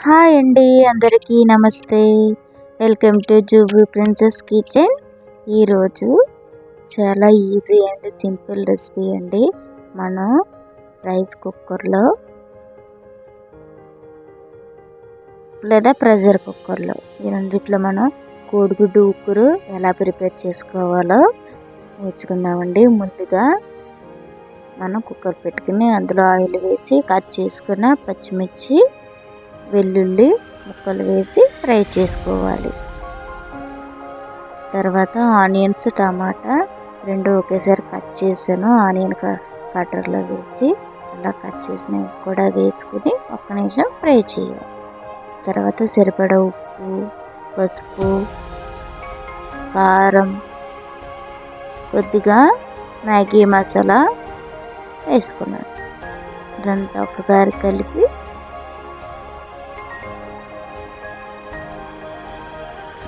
Hi అండి అందరికీ నమస్తే. Welcome to Jubi princess kitchen. ఈరోజు చాలా ఈజీ అండ్ సింపుల్ రెసిపీ అండి. మనం రైస్ కుక్కర్లో లేదా ప్రెషర్ కుక్కర్లో ఈ రెండిట్లో మనం కోడిగుడ్డు ఉక్కురు ఎలా ప్రిపేర్ చేసుకోవాలో నేర్చుకుందామండి. ముందుగా మనం కుక్కర్ పెట్టుకుని అందులో ఆయిల్ వేసి కట్ చేసుకున్న పచ్చిమిర్చి వెల్లుల్లి ముక్కలు వేసి ఫ్రై చేసుకోవాలి. తర్వాత ఆనియన్స్ టమాటా రెండు ఒకేసారి కట్ చేసాను ఆనియన్ కట్టర్లో వేసి అలా కట్ చేసినవి కూడా వేసుకుని ఒక్క నిమిషం ఫ్రై చేయాలి. తర్వాత సరిపడ ఉప్పు పసుపు కారం కొద్దిగా మ్యాగీ మసాలా వేసుకున్నాను. ఇదంతా ఒకసారి కలిపి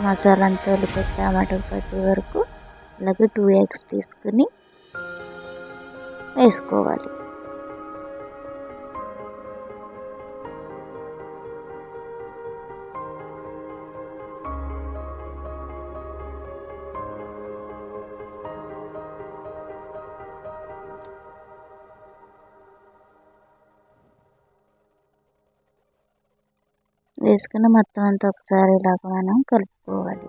మసాలా అంతా ఉల్లిపాయ టమాటో పట్టి వరకు అలాగే టూ ఎగ్స్ తీసుకుని వేసుకోవాలి. వేసుకుని మొత్తం అంతా ఒకసారి ఇలాగ మనం కలుపుకోవాలి.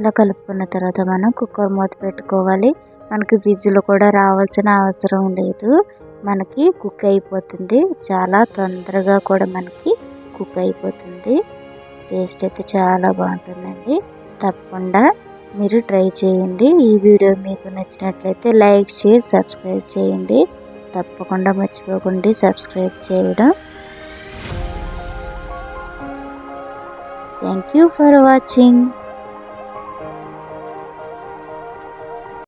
ఇలా కలుపుకున్న తర్వాత మనం కుక్కర్ మూత పెట్టుకోవాలి. మనకి విజులు కూడా రావాల్సిన అవసరం లేదు. మనకి కుక్ అయిపోతుంది. చాలా తొందరగా కూడా మనకి కుక్ అయిపోతుంది. టేస్ట్ అయితే చాలా బాగుంటుందండి. తప్పకుండా మీరు ట్రై చేయండి. ఈ వీడియో మీకు నచ్చినట్లయితే లైక్ షేర్ సబ్స్క్రైబ్ చేయండి. తప్పకుండా మర్చిపోకండి సబ్స్క్రైబ్ చేయడం. Thank you for watching